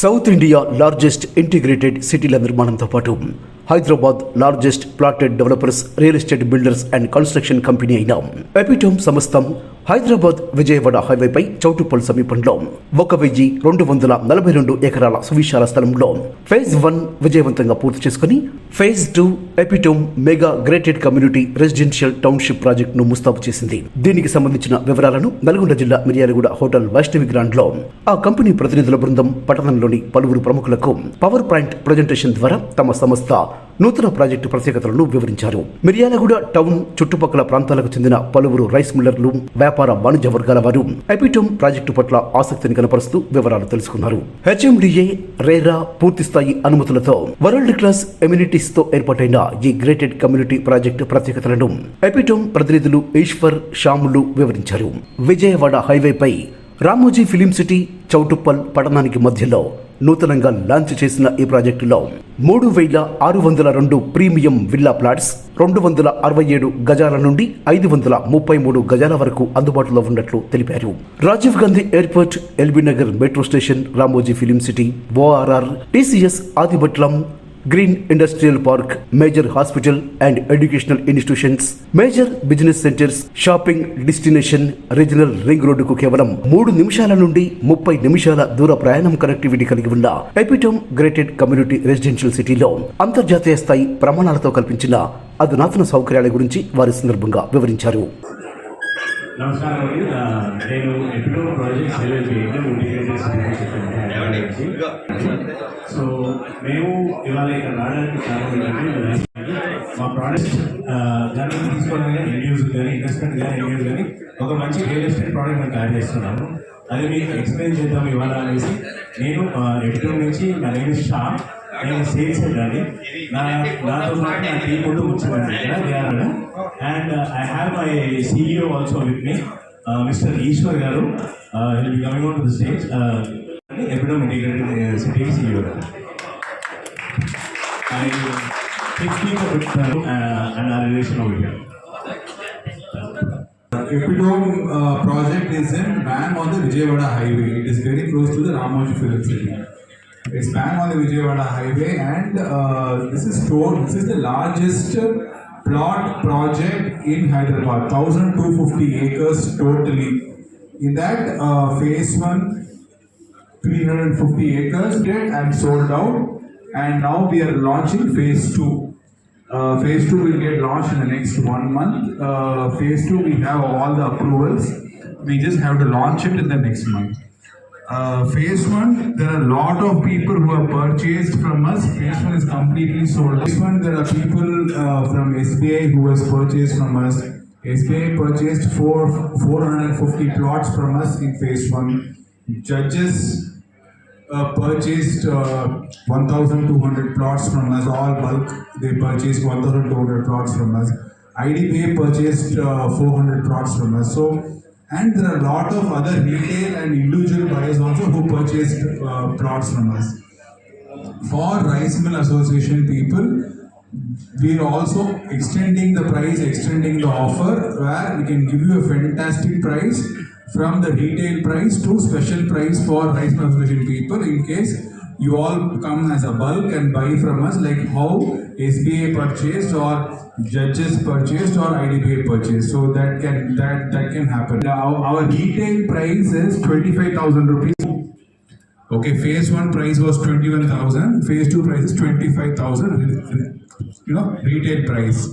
South India largest integrated సిటీల నిర్మాణంతో పాటు Hyderabad largest plotted developers real estate builders and construction company అయిన Epitome సంస్థ హైదరాబాద్ విజయవాడ హైవేపై చౌటుపల్ సమీపంలో ఒక వెయ్యి రెండు వందల నలభై రెండు ఎకరాల సువిశాల స్థలంలో ఫేజ్ వన్ విజయవంతంగా పూర్తి చేసుకుని phase two Epitome mega gated community residential township ప్రాజెక్టును ముస్తాబు చేసింది. దీనికి సంబంధించిన వివరాలను నల్గొండ జిల్లా మిర్యాలగూడ హోటల్ వైష్ణవి గ్రాండ్లో ఆ కంపెనీ ప్రతినిధుల బృందం పట్టణంలోని పలువురు ప్రముఖులకు పవర్ పాయింట్ ప్రజెంటేషన్ ద్వారా తమ సంస్థ నూతన ప్రాజెక్టు ప్రత్యేకతలను వివరించారు. మిర్యాలగూడ టౌన్ చుట్టుపక్కల ప్రాంతాలకు చెందిన పలువురు రైస్ మిల్లర్లు వ్యాపార వాణిజ్య వర్గాల వారు ఎపిటోమ్ ప్రాజెక్టు పట్ల ఆసక్తిని కనపరుస్తూ వివరాలు తెలుసుకున్నారు. హెచ్ఎండిఏ రేరా పూర్తి స్థాయి అనుమతులతో వరల్డ్ క్లాస్ ఎమ్యూనిటీస్తో ఏర్పాటైన ఈ గ్రేటెడ్ కమ్యూనిటీ ప్రాజెక్టు ప్రత్యేకతలను ఎపిటోమ్ ప్రతినిధులు ఈశ్వర్ షాములు వివరించారు. విజయవాడ హైవేపై రామోజీ ఫిలిం సిటీ చౌటుప్పల్ పట్టణానికి మధ్యలో నూతనంగా లాంచ్ చేసిన ఈ ప్రాజెక్టులో మూడు వేల ఆరు వందల రెండు ప్రీమియం విల్లా ప్లాట్స్ రెండు వందల అరవై ఏడు గజాల నుండి ఐదు వందల ముప్పై మూడు గజాల వరకు అందుబాటులో ఉన్నట్లు తెలిపారు. Rajiv Gandhi airport LB Nagar metro station Ramoji film city ORR TCS Adibhatlam green industrial park major hospital and educational institutions major business centres shopping destination regional ring రోడ్డుకు కేవలం మూడు నిమిషాల నుండి ముప్పై నిమిషాల దూర ప్రయాణం కనెక్టివిటీ కలిగి ఉన్న ఎపిటోమ్ గ్రేటెడ్ కమ్యూనిటీ రెసిడెన్షియల్ సిటీలో అంతర్జాతీయ స్థాయి ప్రమాణాలతో కల్పించిన అధునాతన సౌకర్యాల గురించి వారి సందర్భంగా వివరించారు. నమస్కారం అండి. నేను Epitome project LLP indicated so మేము ఇవాళ ఇక్కడ రావడానికి కారణం ఏంటంటే మా ప్రోడక్ట్ దాన్ని తీసుకున్నా రివ్యూస్ కానీ ఇన్వెస్ట్మెంట్ కానీ రివ్యూస్ కానీ ఒక మంచి రియల్ ఎస్టేట్ ప్రోడక్ట్ మేము తయారు చేస్తున్నాము. అది మీకు ఎక్స్ప్లెయిన్ చేద్దాం ఇవాళ అనేసి నేను ఎడిటర్ నుంచి నా నేమ్ షా నేను సేల్స్ అండి. నా నాతో పాటు నా టీం ముందు కూర్చోండి ఇక్కడ and I have my CEO also with me mister Eshwar గారు. Will be coming on to the stage എപ്പോഴും മെഡിക്കൽ സിറ്റിയിൽ ചെയ്യുക I thinking of it uh, and our here. Epidome uh, project is in Van on the Vijayawada Highway. It is very close to the Ramoji Film City. It's Van on the Vijayawada Highway, and uh, this is stored. This is the largest plot project in Hyderabad, 1,250 acres totally. In that uh, phase one, 350 acres did and sold out, and now we are launching phase two. Uh, phase two will get launched in the next one month. Uh, phase two, we have all the approvals. We just have to launch it in the next month. Uh, phase one, there are a lot of people who have purchased from us. Phase one is completely sold. Phase one, there are people uh, from SBI who has purchased from us. SBI purchased four, 450 plots from us in phase one. Judges uh, purchased uh, 1,200 plots from us, all bulk. They purchased 1,200 plots from us. IDBA purchased uh, 400 plots from us. So, and there are a lot of other retail and individual buyers also who purchased uh, plots from us. For Rice Mill Association people, we are also extending the price, extending the offer where we can give you a fantastic price from the retail price to special price for Rice Association people in case you all come as a bulk and buy from us like how SBA purchased or judges purchased or IDBA purchased. So that can that that can happen. Now our retail price is twenty five thousand rupees. Okay, phase one price was twenty-one thousand, phase two price is twenty-five thousand, you know, retail price.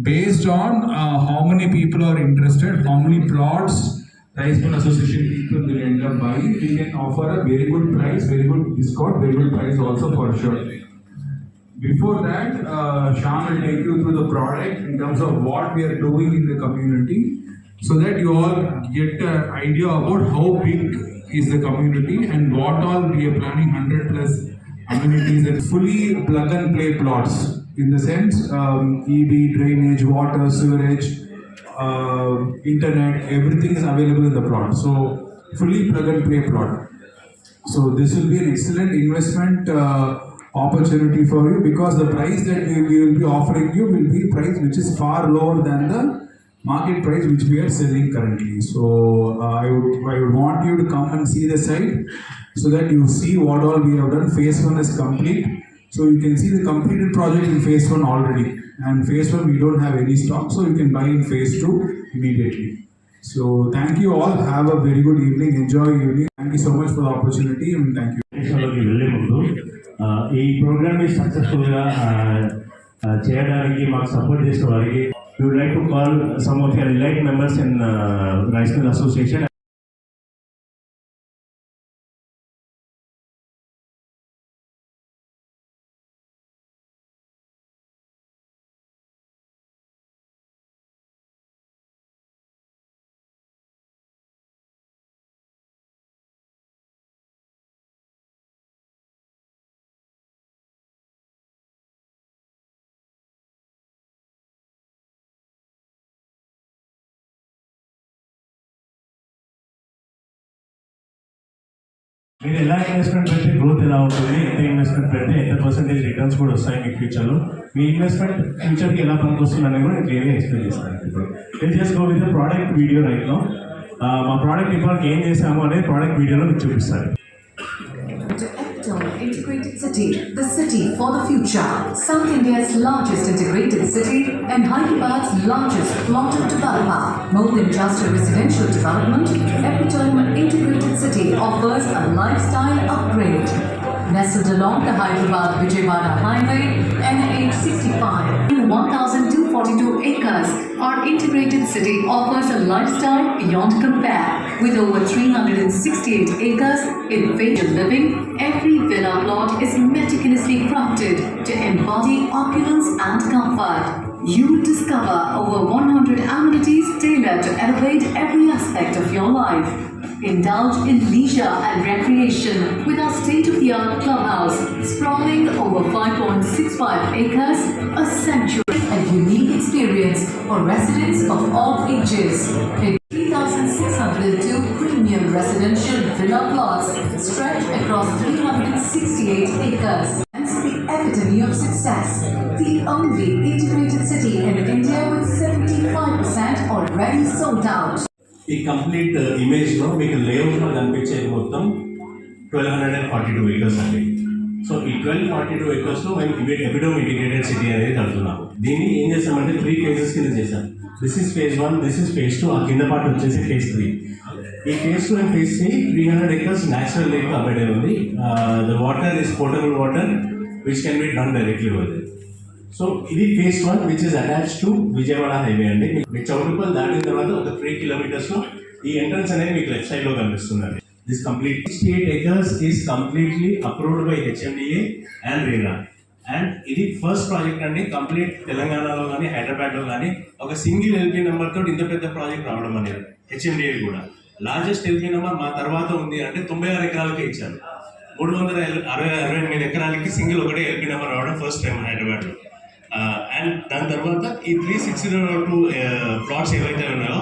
Based on uh, how many people are interested, how many plots Rice Mill Association people will end up buying, we can offer a very good price, very good discount, very good price also for sure. Before that, uh, Shyam will take you through the product in terms of what we are doing in the community so that you all get an idea about how big is the community and what all we are planning 100 plus amenities and fully plug and play plots in the sense um, EB, drainage, water, sewerage, uh, internet, everything is available in the plot. So fully plug and play plot. So this will be an excellent investment uh, opportunity for you because the price that we, will be offering you will be price which is far lower than the market price which we are selling currently. So uh, I would I would want you to come and see the site so that you see what all we have done. Phase one is complete. So you can see the completed project in phase one already. And phase one we don't have any stock, so you can buy in phase two immediately. So thank you all. Have a very good evening. Enjoy evening. Thank you so much for the opportunity and thank you. దేశంలోకి వెళ్ళే ముందు ఆ, ఈ programme సక్సెస్ఫుల్గా చేయడానికి మాకు support చేసే వారికి you like to call some of your like members in rice association మీరు ఎలా ఇన్వెస్ట్మెంట్ పెడితే గ్రోత్ ఎలా ఉంటుంది ఎంత ఇన్వెస్ట్మెంట్ పెడితే ఎంత పర్సెంటేజ్ రిటర్న్స్ కూడా వస్తాయి మీకు ఫ్యూచర్లో మీ ఇన్వెస్ట్మెంట్ ఫ్యూచర్కి ఎలా పనికి అనేది కూడా నేను క్లియర్గా ఎక్స్ప్లెయిన్ చేస్తాను. ఇప్పుడు నేను విత్ ప్రోడక్ట్ వీడియో రైట్లో మా ప్రోడక్ట్ ఇప్పటికి ఏం చేసాము అనేది ప్రోడక్ట్ వీడియోలో మీకు చూపిస్తారు Capital Integrated City, the city for the future. South India's largest integrated city and Hyderabad's largest plotted development. More than just a residential development, Epitome Integrated City offers a lifestyle upgrade. Nestled along the Hyderabad-Vijayawada Highway, NH65 in 1,200 Forty-two acres, our integrated city offers a lifestyle beyond compare. With over 368 acres in vintage living, every villa plot is meticulously crafted to embody opulence and comfort. You will discover over 100 amenities tailored to elevate every aspect of your life Indulge in leisure and recreation with our state-of-the-art clubhouse, sprawling over 5.65 acres, a sanctuary, a unique experience for residents of all ages. With 3,602 premium residential villa plots stretch across 368 acres. Epitome of success. The only integrated city in India with 75% already sold out. ఈ complete uh, ఇమేజ్లో మీకు లేఅవుట్లో కనిపించేది మొత్తం twelve hundred and forty two vehicles అండి. So ఈ twelve forty two వెహికల్స్లో మేము ఎపిడోమ్ ఇంటిగ్రేటెడ్ సిటీ అనేది కడుతున్నాము. దీన్ని ఏం చేస్తామంటే త్రీ ఫేజెస్ కింద చేశాం. This is phase one this is phase two ఆ కింద పార్ట్ వచ్చేసి ఫేజ్ త్రీ ఈ phase two and phase three three hundred acres natural lake avoid ఉంది. The water is portable water which can be done directly with so ఇది phase one which is attach to Vijayawada highway అండి. మీ చౌటుపల్ దాటిన తర్వాత ఒక three కిలోమీటర్స్లో ఈ entrance అనేది మీకు లెఫ్ట్ సైడ్లో కనిపిస్తుంది this complete sixty eight acres is completely approved by HMDA and RERA and ఇది ఫస్ట్ ప్రాజెక్ట్ అండి. కంప్లీట్ తెలంగాణలో కానీ హైదరాబాద్లో కానీ ఒక సింగిల్ ఎల్పీ నెంబర్ తోటి ఇంత పెద్ద ప్రాజెక్ట్ రావడం అనేది హెచ్ఎండిఏ కూడా. లార్జెస్ట్ ఎల్పీ నెంబర్ మా తర్వాత ఉంది అంటే తొంభై ఆరు ఎకరాలకే ఇచ్చారు. మూడు వందల అరవై అరవై ఎనిమిది ఎకరాలకి సింగిల్ ఒకటే ఎల్పీ నెంబర్ రావడం ఫస్ట్ టైం హైదరాబాద్లో అండ్ దాని తర్వాత ఈ త్రీ సిక్స్టీ టూ ప్లాట్స్ ఏవైతే ఉన్నాయో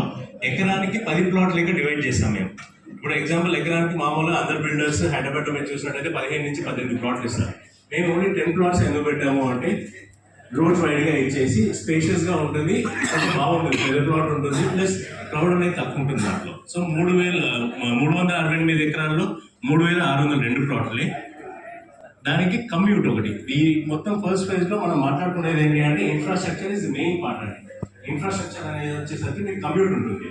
ఎకరానికి పది ప్లాట్ లెక్క డివైడ్ చేస్తాం మేము. ఇప్పుడు ఎగ్జాంపుల్ ఎకరానికి మామూలుగా అందర్ బిల్డర్స్ హైదరాబాద్లో చూసినట్టయితే పదిహేను నుంచి పద్దెనిమిది ప్లాట్లు ఇస్తారు. మేము ఓన్లీ టెన్ ప్లాట్స్ ఎందుకు పెట్టాము అంటే రోడ్ వైడ్గా ఇచ్చేసి స్పేషియస్గా ఉంటుంది బాగుంటుంది పెద్ద ప్లాట్ ఉంటుంది ప్లస్ క్రౌడ్ అనేది తక్కువ ఉంటుంది దాంట్లో. సో మూడు వేల మూడు వందల అరవై ఎనిమిది ఎకరాల్లో మూడు వేల ఆరు వందల రెండు ప్లాట్లే దానికి కమ్యూట్ ఒకటి. ఈ మొత్తం ఫస్ట్ ఫేజ్లో మనం మాట్లాడుకునేది ఏంటి అంటే ఇన్ఫ్రాస్ట్రక్చర్ ఇస్ మెయిన్ పార్ట్ అండి. ఇన్ఫ్రాస్ట్రక్చర్ అనేది వచ్చేసరికి మీకు కమ్యూట్ ఉంటుంది.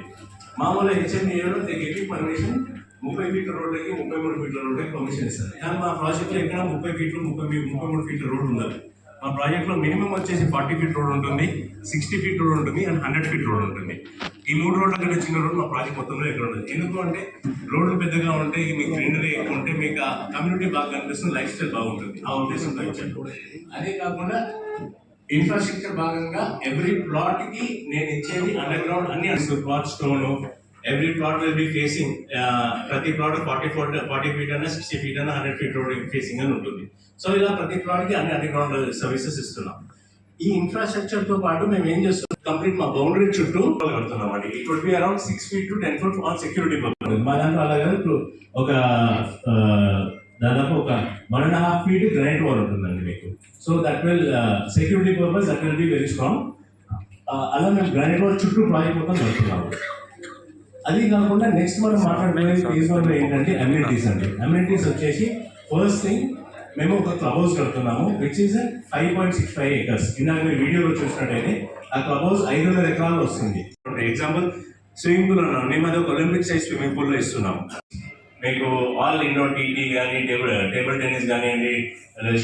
మామూలుగా హెచ్ఎండిఏలో దగ్గరికి పర్మిషన్ ముప్పై ఫీట్ల రోడ్లకి ముప్పై మూడు ఫీట్ల రోడ్లకి పర్మిషన్ ఇస్తారు. కానీ మా ప్రాజెక్ట్లో ఎక్కడ ముప్పై ఫీట్లు ముప్పై ముప్పై మూడు ఫీట్ల రోడ్ ఉండాలి మా ప్రాజెక్ట్లో మినిమం వచ్చేసి ఫార్టీ ఫీట్ రోడ్ ఉంటుంది సిక్స్టీ ఫీట్ రోడ్ ఉంటుంది అండ్ హండ్రెడ్ ఫీట్ రోడ్ ఉంటుంది. ఈ మూడు రోడ్ల కంటే చిన్న రోడ్ మా ప్రాజెక్ట్ మొత్తంలో ఎక్కడ ఉండదు. ఎందుకు అంటే రోడ్లు పెద్దగా ఉంటే మీకు గ్రీనరీ ఎక్కువ ఉంటే మీకు ఆ కమ్యూనిటీ బాగా కనిపిస్తుంది లైఫ్ స్టైల్ బాగుంటుంది. ఆ ఉద్దేశంతో ఇచ్చాను అదే కాకుండా ఇన్ఫ్రాస్ట్రక్చర్ భాగంగా ఎవ్రీ ప్లాట్కి నేను ఇచ్చేది అండర్ గ్రౌండ్ అన్ని plot stone every plot will be facing ప్రతి plot forty four forty feet అన్న సిక్స్టీ ఫీట్ అన్న హండ్రెడ్ ఫీట్ రోడ్ ఫేసింగ్ అని ఉంటుంది. సో ఇలా ప్రతి ప్లాట్కి అన్ని అండర్ గ్రౌండ్ సర్వీసెస్ ఇస్తున్నాం. ఈ ఇన్ఫ్రాస్ట్రక్చర్తో పాటు మేము ఏం చేస్తున్నాం? కంప్లీట్ మా బౌండరీ చుట్టూ కడుతున్నాం అండి it would be around six feet to ten feet on security purpose మా దాంట్లో అలాగే ఇప్పుడు ఒక ఆ, దాదాపు ఒక one and half feet grind wall ఉంటుందండి మీకు. So that will security purpose that will be very strong అలా మేము గ్రానైట్ వర్క్ చుట్టూ ప్రాజెక్ట్ మొత్తం జరుగుతున్నాము అది కాకుండా నెక్స్ట్ మనం మాట్లాడుకునేది ఫేజ్ వన్ ఏంటంటే అమ్యూనిటీస్ అండి. అమ్యూనిటీస్ వచ్చేసి ఫస్ట్ థింగ్ మేము ఒక club house కడుతున్నాము which is five point six five acres ఇందాక మీరు వీడియోలో చూసినట్టయితే ఆ క్లబ్ హౌస్ ఐదు వందల ఎకరాలు వస్తుంది. ఎగ్జాంపుల్ స్విమ్మింగ్ పూల్ అన్నాం మేము అది ఒక ఒలింపిక్ సైజ్ స్విమ్మింగ్ పూల్లో ఇస్తున్నాం మీకు ఆల్ ఇండోర్ టీటీ కానీ టేబుల్ టేబుల్ టెన్నిస్ కానివ్వండి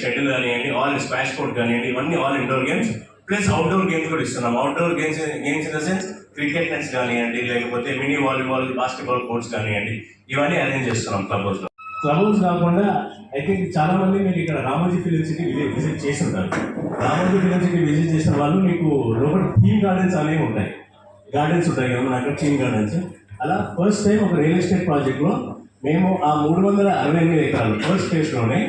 షటిల్ కానివ్వండి ఆల్ స్పాష్ కోర్ట్ కానివ్వండి ఇవన్నీ all indoor games plus outdoor games కూడా ఇస్తున్నాం outdoor games games in the sense cricket nets కానివ్వండి లేకపోతే మినీ వాలీబాల్ బాస్కెట్బాల్ కోర్ట్స్ కానివ్వండి ఇవన్నీ అరేంజ్ చేస్తున్నాం క్లబ్ హౌస్లో. ట్రబుల్స్ కాకుండా ఐ థింక్ చాలా మంది మీరు ఇక్కడ రామోజీ ఫిలిం సిటీ విజిట్ చేసి ఉంటారు రామోజీ ఫిలిం సిటీ విజిట్ చేసిన వాళ్ళు మీకు లోపల థీమ్ గార్డెన్స్ అనేవి ఉంటాయి. గార్డెన్స్ ఉంటాయి కదా మన అక్కడ థీమ్ గార్డెన్స్. అలా ఫస్ట్ టైం ఒక రియల్ ఎస్టేట్ ప్రాజెక్ట్లో మేము ఆ మూడు వందల అరవై ఎనిమిది ఎకరాలు ఫస్ట్ ఫేజ్లోనే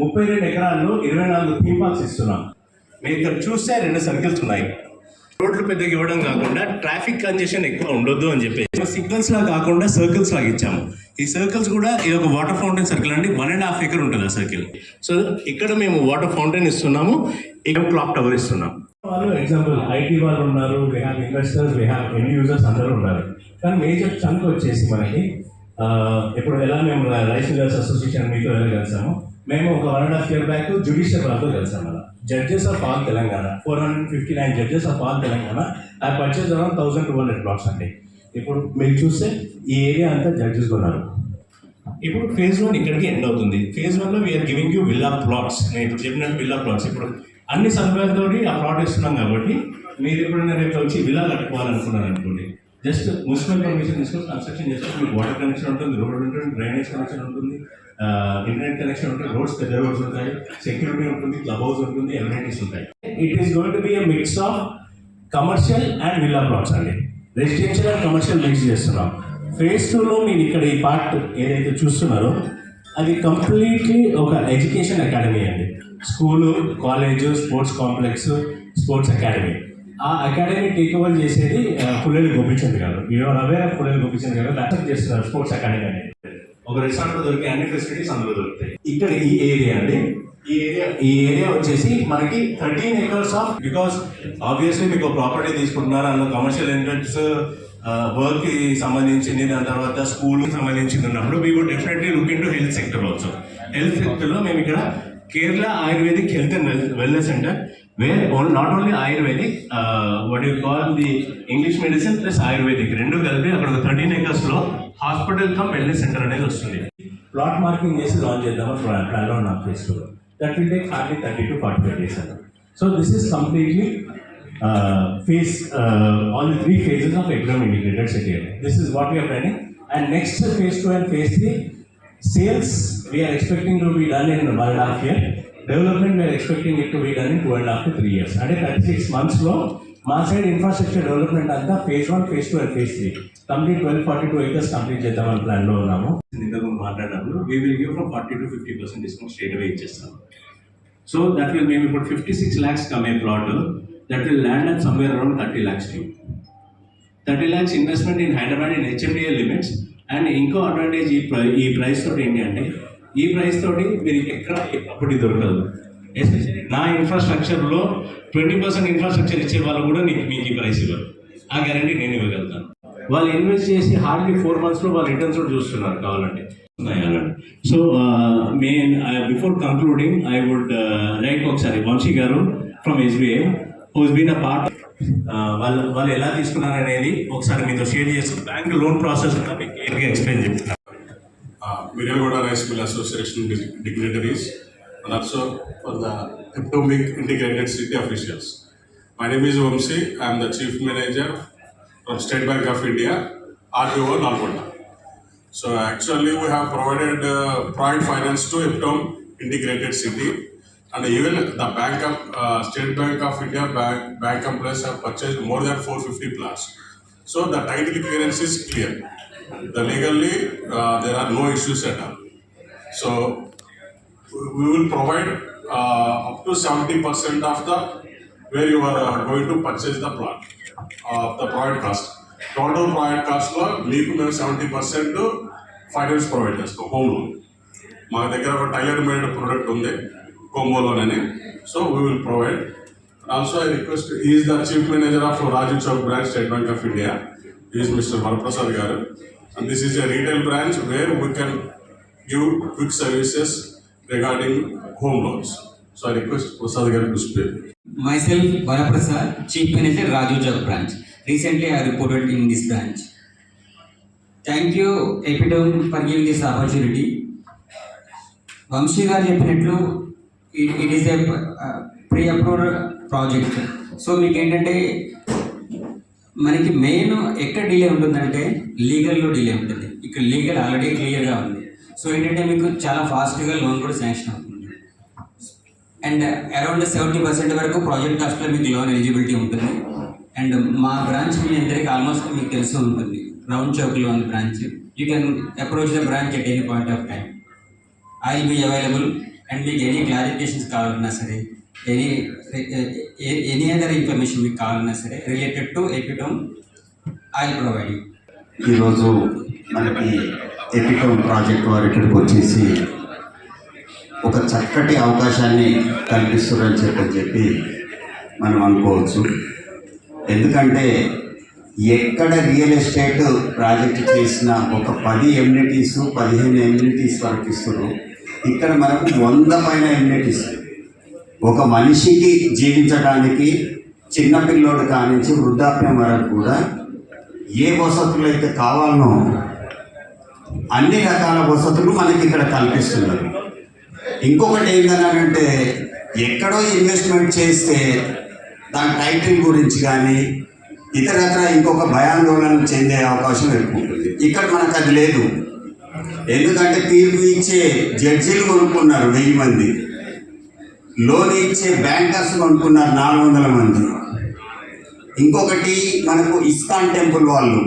ముప్పై రెండు ఎకరాల్లో ఇరవై నాలుగు థీమ్ పార్క్స్ ఇస్తున్నాం. మీరు ఇక్కడ చూస్తే రెండు సర్కిల్స్ ఉన్నాయి. రోడ్లు పెద్దగా ఇవ్వడం కాకుండా ట్రాఫిక్ కంజెషన్ ఎక్కువ ఉండొద్దు అని చెప్పేసి. సిగ్నల్స్ లా కాకుండా సర్కిల్స్ లాగా ఇచ్చాము. ఈ సర్కిల్స్ కూడా ఇది ఒక వాటర్ ఫౌంటైన్ సర్కిల్ అండి. వన్ అండ్ హాఫ్ ఎకర్ ఉంటుంది ఆ సర్కిల్ సో ఇక్కడ మేము వాటర్ ఫౌంటైన్ ఇస్తున్నాము. ఇక్కడ క్లాక్ టవర్ ఇస్తున్నాం. వాళ్ళు ఎగ్జాంపుల్ ఐటీ వాళ్ళు ఉన్నారు. We have investors we have end users అందరూ ఉన్నారు. కానీ మేజర్ చంక్ వచ్చేసి మనకి ఇప్పుడు ఎలా మేము రైస్ మిల్లర్స్ అసోసియేషన్ మీతో ఎలా కలిసాము మేము ఒక one and half year back judicial వాళ్ళతో కలిసాం అలా judges of all Telangana four hundred fifty nine judges of all Telangana ఆ purchase around thousand two hundred blocks అండి. ఇప్పుడు మీరు చూస్తే ఈ ఏరియా అంతా జడ్జెస్ ఉన్నారు ఇప్పుడు ఫేజ్ వన్ ఇక్కడికి ఎండ్ అవుతుంది. ఫేజ్ వన్లో we are giving you villa plots నేను ఇప్పుడు చెప్పినట్టు విల్లా ప్లాట్స్ ఇప్పుడు అన్ని సదుపాయాలతో ఆ ప్లాట్ ఇస్తున్నాం కాబట్టి మీరు ఎప్పుడైనా రేపు వచ్చి విల్లా కట్టుకోవాలనుకున్నారు అనుకోండి జస్ట్ మున్సిపల్ పర్మిషన్ తీసుకొని కన్స్ట్రక్షన్ చేస్తే మీకు వాటర్ కనెక్షన్ ఉంటుంది రోడ్ ఉంటుంది డ్రైనేజ్ కనెక్షన్ ఉంటుంది ఇంటర్నెట్ కనెక్షన్ ఉంటుంది రోడ్స్ పెద్ద రోడ్స్ ఉంటాయి సెక్యూరిటీ ఉంటుంది క్లబ్ హౌస్ ఉంటుంది ఎమ్యూనిటీస్ ఉంటాయి. It is going to be a mix of commercial and villa plots అండి. రెసిడెన్షియల్ అండ్ కమర్షియల్ మిక్స్ చేస్తున్నాం. ఫేజ్ టూలో మీరు ఇక్కడ ఈ పార్ట్ ఏదైతే చూస్తున్నారో అది కంప్లీట్లీ ఒక ఎడ్యుకేషన్ అకాడమీ అండి. School college sports complex sports academy ఆ అకాడమీ టేక్ ఓవర్ చేసేది పుల్లెలు గోపిచంద్ గారు. You are aware of Pullela Gopichand గారు? చేస్తున్నారు స్పోర్ట్స్ అకాడమీ అనేది. ఒక రెస్టారెంట్లో దొరికే అన్ని ఫెసిలిటీస్ అందులో దొరుకుతాయి. ఇక్కడ ఈ ఏరియా అండి. ఈ ఏరియా ఈ ఏరియా వచ్చేసి మనకి thirteen acres of because obviously మీకు ప్రాపర్టీ తీసుకుంటున్నారు అందులో కమర్షియల్ ఎంట్రెన్స్ వర్క్కి సంబంధించింది దాని తర్వాత స్కూల్ సంబంధించింది ఉన్నప్పుడు we would definitely look in to health sector also health సెక్టర్లో మేము ఇక్కడ Kerala ayurvedic health and wellness centre where not only ayurvedic what you call the English medicine plus ayurvedic రెండు కలిపి అక్కడ ఒక థర్టీన్ ఎకర్స్లో హాస్పిటల్ కమ్ వెల్నెస్ సెంటర్ అనేది వస్తుంది. ప్లాట్ మార్కింగ్ చేసి లాంచ్ చేద్దాం ప్లాన్ ఉన్న phase that will take hardly thirty to forty five days అన్న so this is completely phase uh, three phases of phases integrated city this is what is planning and next phase two and phase three sales we are expecting to be done in one and half year development మేము expecting it to Development done are and it to be done అంటే thirty six మంత్స్లో మా side infrastructure development అంతా phase one phase two and phase three complete twelve forty two acres complete చేద్దామని ప్లాన్లో ఉన్నాము. ఇంతకు మాట్లాడినప్పుడు we will give from forty to fifty percent discount straight away ఇచ్చేస్తాం సో దట్ విల్ మేము ఇప్పుడు fifty six lakhs కమే plot that will land at somewhere around thirty lakhs to thirty lakhs investment in Hyderabad in HMDA limits and ఇంకో advantage ఈ ప్రై ఈ price తోటి ఏంటి అంటే ఈ ప్రైస్ తోటి మీరు ఎక్కడ ఎప్పటి దొరకదు. ఎస్పెషల్లీ నా ఇన్ఫ్రాస్ట్రక్చర్లో ట్వంటీ పర్సెంట్ ఇన్ఫ్రాస్ట్రక్చర్ ఇచ్చే వాళ్ళు కూడా నీకు మీకు ఈ ప్రైస్ ఇవ్వరు. ఆ గ్యారంటీ నేను ఇవ్వగలుగుతాను. వాళ్ళు ఇన్వెస్ట్ చేసి హార్డ్లీ ఫోర్ మంత్స్లో వాళ్ళు రిటర్న్స్ కూడా చూస్తున్నారు కావాలంటే. So main before concluding I would like ఒకసారి Vamshi garu from SBI who's been a part వాళ్ళు వాళ్ళు ఎలా తీసుకున్నారు అనేది ఒకసారి మీతో షేర్ చేసి బ్యాంక్ లోన్ ప్రాసెస్ మీకు క్లియర్గా ఎక్స్ప్లెయిన్ చెప్తున్నారు Miralgoda Rice Mill Association dig- dignitaries and also for the Eptomic Integrated City officials. My name is Vamsi. I am the Chief Manager from State Bank of India, RBO Nalgonda. So actually we have provided uh, private finance to Eptom Integrated City and even the Bank of, uh, State Bank of India Bank, Bank companies have purchased more than 450 plots. So the title clearance is clear. The legally, uh, there are no issues at all. So we will provide uh, up to seventy percent of the where you are uh, going to purchase the plot of uh, the project cost. Total project cost లో మీకు మేము seventy percent finance provide చేస్తాం home loan మా దగ్గర ఒక tailor made product ఉంది కోమో loan అని so we will provide also I request is the chief manager of Rajiv Chowk branch State Bank of India is mister Varaprasad garu And this is a retail branch where we can give quick services regarding home loans. So I request Prasad Garu to speak. Myself, Varaprasad, Chief Manager, Raju Jog branch. Recently, I reported in this branch. Thank you Epitome for giving this opportunity Vamshi garu చెప్పినట్లు it is a pre approved project so మీకు ఏంటంటే మనకి main ఎక్కడ delay ఉంటుందంటే లీగల్లో delay ఉంటుంది. ఇక్కడ legal already క్లియర్గా ఉంది. సో ఏంటంటే మీకు చాలా ఫాస్ట్గా లోన్ కూడా శాంక్షన్ అవుతుంది. అండ్ అరౌండ్ సెవెంటీ పర్సెంట్ వరకు ప్రాజెక్ట్ కాస్ట్లో మీకు లోన్ ఎలిజిబిలిటీ ఉంటుంది. అండ్ మా బ్రాంచ్ మీ అందరికి ఆల్మోస్ట్ మీకు తెలిసి ఉంటుంది. రౌండ్ చౌక్లో ఉంది branch you can approach the branch at any point of time I will be available and మీకు ఎనీ క్లారిఫికేషన్స్ కావాలన్నా సరే ఎనీ ఎనీ అదర్ ఇన్ఫర్మేషన్ మీకు కావాలన్నా సరే related to Epitome I provide ఈరోజు మనకి ఎపిటోమ్ ప్రాజెక్ట్ వారు ఇక్కడికి వచ్చేసి ఒక చక్కటి అవకాశాన్ని కల్పిస్తున్నారని చెప్పని చెప్పి మనం అనుకోవచ్చు. ఎందుకంటే ఎక్కడ రియల్ ఎస్టేట్ ప్రాజెక్ట్ చేసిన ఒక పది ఎమ్యూనిటీస్ పదిహేను ఎమ్యూనిటీస్ వరకు ఇస్తున్నారు. ఇక్కడ మనకు వంద పైన ఎమ్యూనిటీస్ ఒక మనిషికి జీవించడానికి చిన్నపిల్లోడు కానించి వృద్ధాప్యం వరకు కూడా ఏ వసతులు అయితే కావాలనో అన్ని రకాల వసతులు మనకి ఇక్కడ కల్పిస్తున్నారు. ఇంకొకటి ఏంటంటే ఎక్కడో ఇన్వెస్ట్మెంట్ చేస్తే దాని టైటిల్ గురించి కానీ ఇతరత్ర ఇంకొక భయాందోళన చెందే అవకాశం ఎక్కువ ఉంటుంది ఇక్కడ మనకు అది లేదు. ఎందుకంటే తీర్పు ఇచ్చే జడ్జీలు కొనుక్కున్నారు వెయ్యి మంది. లోన్ ఇచ్చే బ్యాంకర్స్ కొనుక్కున్నారు నాలుగు వందల మంది. ఇంకొకటి మనకు ఇస్కాన్ టెంపుల్ వాళ్ళు.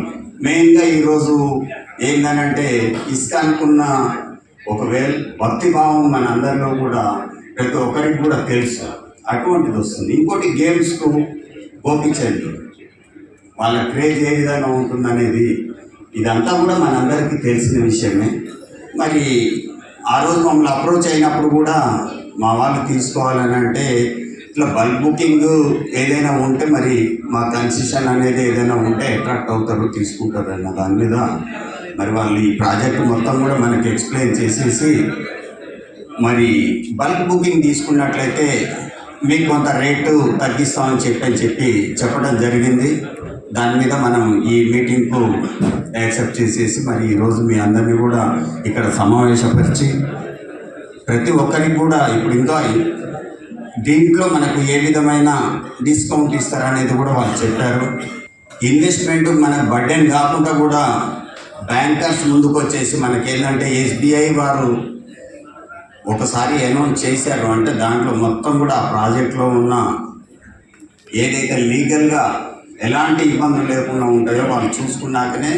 మెయిన్గా ఈరోజు ఏంటనంటే ఇస్కాన్కున్న ఒకవేళ భక్తి భావం మన అందరిలో కూడా ప్రతి ఒక్కరికి కూడా తెలుసు. అటువంటిది వస్తుంది. ఇంకోటి గేమ్స్కు గోపించండి. వాళ్ళ క్రేజ్ ఏ విధంగా ఉంటుందనేది ఇదంతా కూడా మనందరికీ తెలిసిన విషయమే. మరి ఆ రోజు మమ్మల్ని అప్రోచ్ అయినప్పుడు కూడా మా వాళ్ళు తీసుకోవాలని అంటే ఇట్లా బల్క్ బుకింగ్ ఏదైనా ఉంటే మరి మా కన్సెషన్ అనేది ఏదైనా ఉంటే అట్రాక్ట్ అవుతారు తీసుకుంటారు అన్న దాని మీద. మరి వాళ్ళు ఈ ప్రాజెక్ట్ మొత్తం కూడా మనకి ఎక్స్ప్లెయిన్ చేసేసి మరి బల్క్ బుకింగ్ తీసుకున్నట్లయితే మీకు కొంత రేటు తగ్గిస్తామని చెప్పి అని చెప్పి చెప్పడం జరిగింది. దాని మీద మనం ఈ మీటింగ్కు యాక్సెప్ట్ చేసేసి మరి ఈరోజు మీ అందరినీ కూడా ఇక్కడ సమావేశపరిచి ప్రతి ఒక్కరికి కూడా ఇప్పుడు ఇంకా దీంట్లో మనకు ఏ విధమైన డిస్కౌంట్ ఇస్తారనేది కూడా వాళ్ళు చెప్పారు. ఇన్వెస్ట్మెంట్ మన బర్డెన్ కాకుండా కూడా బ్యాంకర్స్ ముందుకు వచ్చేసి మనకేంటంటే ఎస్బీఐ వారు ఒకసారి అనౌన్స్ చేశారు. అంటే దాంట్లో మొత్తం కూడా ఆ ప్రాజెక్ట్లో ఉన్న ఏదైతే లీగల్గా ఎలాంటి ఇబ్బందులు లేకుండా ఉంటాయో వాళ్ళు చూసుకున్నాకనే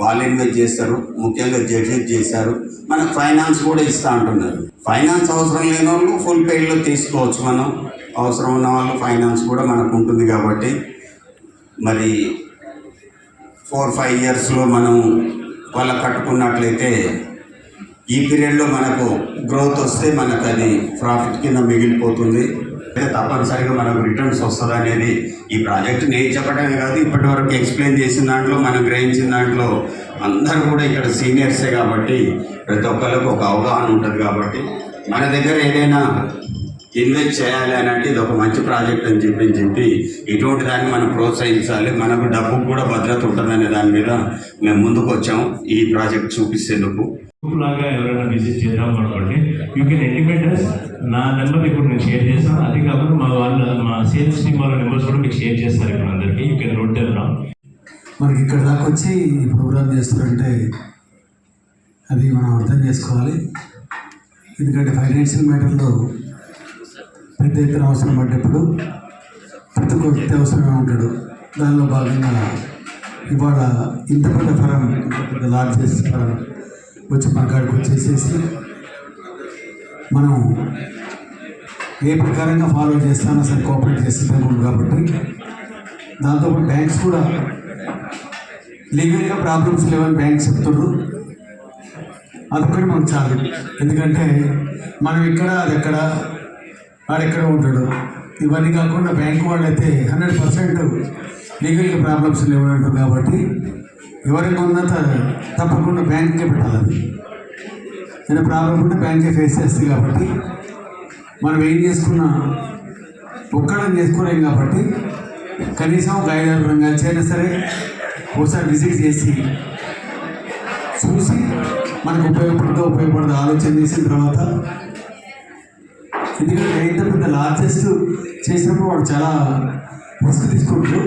వాళ్ళు ఇన్వెస్ట్ చేస్తారు? ముఖ్యంగా జడ్జెస్ చేశారు. మనకు ఫైనాన్స్ కూడా ఇస్తూ అంటున్నారు. ఫైనాన్స్ అవసరం లేని వాళ్ళు ఫుల్ పేడ్లో తీసుకోవచ్చు మనం. అవసరం ఉన్న వాళ్ళు ఫైనాన్స్ కూడా మనకు ఉంటుంది కాబట్టి. మరి ఫోర్ ఫైవ్ ఇయర్స్లో మనం వాళ్ళ కట్టుకున్నట్లయితే ఈ పీరియడ్లో మనకు గ్రోత్ వస్తే మనకు అది ప్రాఫిట్ కింద మిగిలిపోతుంది. తప్పనిసరిగా మనకు రిటర్న్స్ వస్తుంది అనేది ఈ ప్రాజెక్ట్ నేను చెప్పడమే కాదు ఇప్పటి వరకు ఎక్స్ప్లెయిన్ చేసిన దాంట్లో మనం గ్రహించిన దాంట్లో అందరూ కూడా ఇక్కడ సీనియర్సే కాబట్టి ప్రతి ఒక్కరికి ఒక అవగాహన ఉంటుంది కాబట్టి మన దగ్గర ఏదైనా ఇన్వెస్ట్ చేయాలి అని అంటే ఇది ఒక మంచి ప్రాజెక్ట్ అని చెప్పి చెప్పి ఇటువంటి దాన్ని మనం ప్రోత్సహించాలి. మనకు డబ్బుకు కూడా భద్రత ఉంటుందనే దాని మీద మేము ముందుకు వచ్చాము. ఈ ప్రాజెక్ట్ చూపిస్తేందుకు. లాగా ఎవరైనా విజిట్ చేద్దాం అనుకోండి యూ కెన్ ఇంటిమేట్ నా నెంబర్ ఇప్పుడు నేను షేర్ చేస్తాను. అది కాకుండా మా వాళ్ళ మా సేల్స్ టీమ్ వాళ్ళ నెంబర్స్ కూడా మీకు షేర్ చేస్తారు ఇప్పుడు అందరికీ. యూ కెన్ నోట్ డౌన్ మనకి ఇక్కడ దాకా వచ్చి ఈ ప్రోగ్రామ్ చేస్తారంటే అది మనం అర్థం చేసుకోవాలి. ఎందుకంటే ఫైనాన్షియల్ మ్యాటర్లో పెద్ద ఎత్తున అవసరం పడ్డప్పుడు ప్రతి ఒక్క వ్యక్తి అవసరమే ఉంటాడు. దానిలో భాగంగా ఇవాళ ఇంత పెద్ద ఫరం పెద్ద లార్జెస్ట్ ఫరం వచ్చి మన వచ్చేసేసి మనం ఏ ప్రకారంగా ఫాలో చేస్తానో సరే కోఆపరేట్ చేస్తున్నాం కాబట్టి దాంతోపాటు బ్యాంక్స్ కూడా లీగల్గా ప్రాబ్లమ్స్ లేవని బ్యాంక్ చెప్తున్నారు. అదొక్కటి మనకు చాలు. ఎందుకంటే మనం ఇక్కడ అది ఎక్కడ వాడెక్కడ ఉంటాడు? ఇవన్నీ కాకుండా బ్యాంకు వాళ్ళైతే హండ్రెడ్ పర్సెంట్ లీగల్గా ప్రాబ్లమ్స్ లేవని అంటారు కాబట్టి ఎవరికి ఉన్నంత తప్పకుండా బ్యాంక్కే పెట్టాలి అది ప్రాబ్లం ఉంటే బ్యాంకే ఫేస్ చేస్తుంది కాబట్టి మనం ఏం చేసుకున్నా ఒక్కడం చేసుకోలేం కాబట్టి కనీసం ఒక ఐదారు రంగాలు అయినా సరే ఒకసారి విజిట్ చేసి చూసి మనకు ఉపయోగపడుతుందో ఉపయోగపడదో ఆలోచన చేసిన తర్వాత ఎందుకంటే అయితే పెద్ద లార్జెస్ట్ చేసినప్పుడు వాడు చాలా రిస్క్ తీసుకుంటు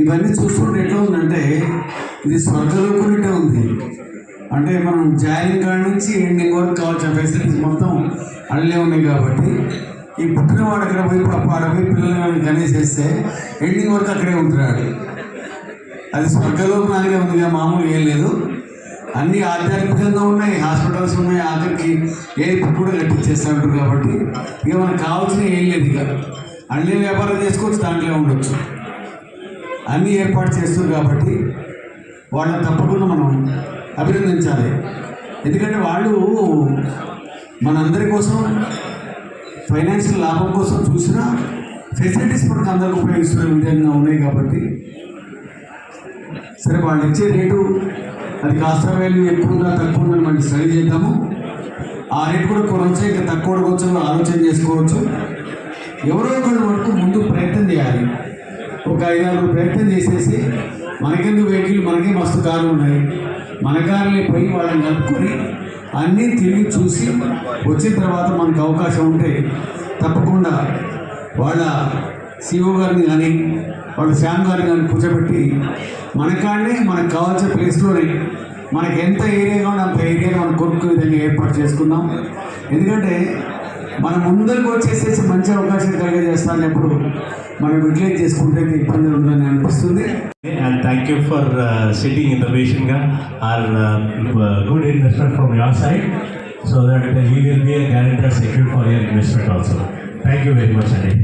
ఇవన్నీ చూసుకుంటే ఎట్లా ఉందంటే ఇది స్వర్గలోకున్నట్టే ఉంది. అంటే మనం జాయిన్ కాడ నుంచి ఎండింగ్ వరకు కావాల్సిన ఫెసిలిటీస్ మొత్తం అల్లే ఉన్నాయి కాబట్టి. ఈ పుట్టినవాడు అక్కడ పోయి పాప ఆడ పోయి పిల్లల్ని కనేసేస్తే ఎండింగ్ వరకు అక్కడే ఉంటున్నాడు. అది స్వర్గలోకం లాగానే ఉంది మామూలు ఏం లేదు. అన్నీ ఆధ్యాత్మికంగా ఉన్నాయి హాస్పిటల్స్ ఉన్నాయి ఆఖరికి ఏ కూడా కట్టించేస్తూ ఉంటారు కాబట్టి. ఇక మనకు కావాల్సిన ఏం లేదు ఇక. అన్ని వ్యాపారం చేసుకోవచ్చు దాంట్లో ఉండొచ్చు. అన్నీ ఏర్పాటు చేస్తారు కాబట్టి వాళ్ళని తప్పకుండా మనం అభినందించాలి. ఎందుకంటే వాళ్ళు మనందరి కోసం ఫైనాన్షియల్ లాభం కోసం చూసినా ఫెసిలిటీస్ మనకు అందరికి ఉపయోగిస్తున్న విధంగా ఉన్నాయి కాబట్టి. సరే వాళ్ళు ఇచ్చే రేటు అది కాస్త వాల్యూ ఎక్కువగా తక్కువ ఉందని మనం స్టడీ చేద్దాము. ఆ రేటు కూడా కొనవచ్చు ఇంకా తక్కువ కొంచెం ఆలోచన చేసుకోవచ్చు. ఎవరో ఒకరు వరకు ముందు ప్రయత్నం చేయాలి. ఒక ఐదారు ప్రయత్నం చేసేసి మనకెందుకు వెహికల్ మనకే మస్తు కార్లు ఉన్నాయి. మన కార్లే పోయి వాళ్ళని కలుపుకొని అన్నీ తిరిగి చూసి వచ్చిన తర్వాత మనకు అవకాశం ఉంటే తప్పకుండా వాళ్ళ సిఓ గారిని కానీ వాళ్ళ శ్యామ్ గారిని కానీ కూర్చోబెట్టి మన కాడనే మనకు కావాల్సిన ప్లేస్లోనే మనకు ఎంత ఏరియా కావాలో అంత ఏరియా మనం కొనుక్కునే విధంగా ఏర్పాటు చేసుకుందాం. ఎందుకంటే మన ముందరికి వచ్చేసేసి మంచి అవకాశం కలిగజేస్తాను ఎప్పుడు మనం విజ్ఞప్తి చేసుకుంటే ఇబ్బంది ఉందని అనిపిస్తుంది. And thank you for in ఇంటర్వ్యూషన్గా. Are good investment from your side so that you secure for your investment also thank you very much అండి